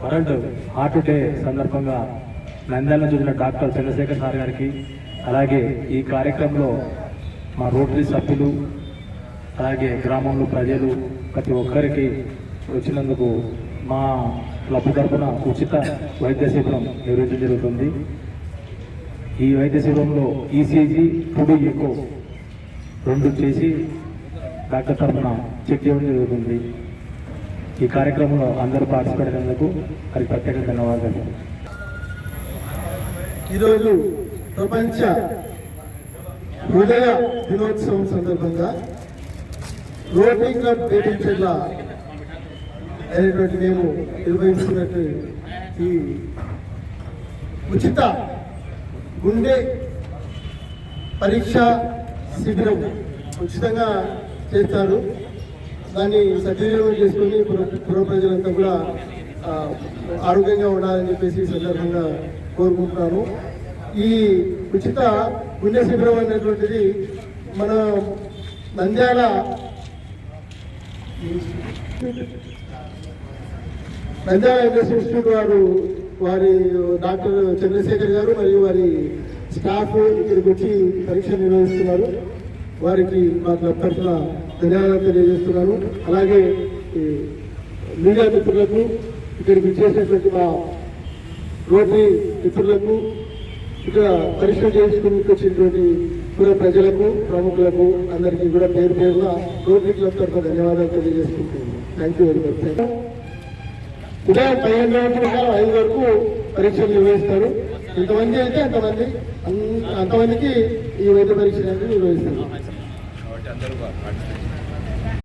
World heart day సందర్భంగా నంద్యాల చూసిన doctor Chandrasekhar sir గారికి అలాగే ఈ కార్యక్రమంలో మా రోటరీ సభ్యులు అలాగే గ్రామంలో ప్రజలు ప్రతి ఒక్కరికి వచ్చినందుకు మా క్లబ్ తరఫున ఉచిత వైద్య శిబిరం నిర్వహించడం జరుగుతుంది. ఈ వైద్య శిబిరంలో ఈసీజీ టుడు ఎక్కువ రెండు చేసి డాక్టర్ తరఫున చెక్ చేయడం జరుగుతుంది. ఈ కార్యక్రమంలో అందరూ పార్టిసిపేట్ అయినందుకు అది ప్రత్యేక ధన్యవాదాలు. ఈరోజు ప్రపంచ హృదయ దినోత్సవం సందర్భంగా రోటరీ క్లబ్ బేటించెర్ల అనేటువంటి మేము నిర్వహిస్తున్నట్టు ఈ ఉచిత గుండె పరీక్ష శిబిరం ఉచితంగా చేస్తారు. దాన్ని సద్వినియోగం చేసుకుని పుర ప్రజలంతా కూడా ఆరోగ్యంగా ఉండాలని చెప్పేసి సందర్భంగా కోరుకుంటున్నాను. ఈ ఉచిత గుండె శిబిరం అనేటువంటిది మన నంద్యాల నంద్యాల ఎంఎస్ ఇన్స్టిట్యూట్ వారు వారి డాక్టర్ చంద్రశేఖర్ గారు మరియు వారి స్టాఫ్ ఇక్కడికి వచ్చి పరీక్ష నిర్వహిస్తున్నారు. వారికి మా క్లబ్ తరఫున ధన్యవాదాలు తెలియజేస్తున్నాను. అలాగే ఈ మీడియా మిత్రులకు ఇక్కడికి విచ్చేసినటువంటి మా రోటరీ మిత్రులకు ఇక్కడ పరిశ్రమ చేసుకుని వచ్చినటువంటి పుర ప్రజలకు ప్రముఖులకు అందరికీ కూడా పేరు పేరున రోటరీ క్లబ్ తరఫున ధన్యవాదాలు తెలియజేసుకుంటున్నాను. థ్యాంక్ యూ వెరీ మచ్ ఉదయం పదిహేను గంటల ఐదు వరకు పరీక్షలు నిర్వహిస్తారు. ఇంతమంది అయితే అంతమంది అంతమందికి ఈ వైద్య పరీక్ష అనేది నిర్వహిస్తారు. కాబట్టి అందరూ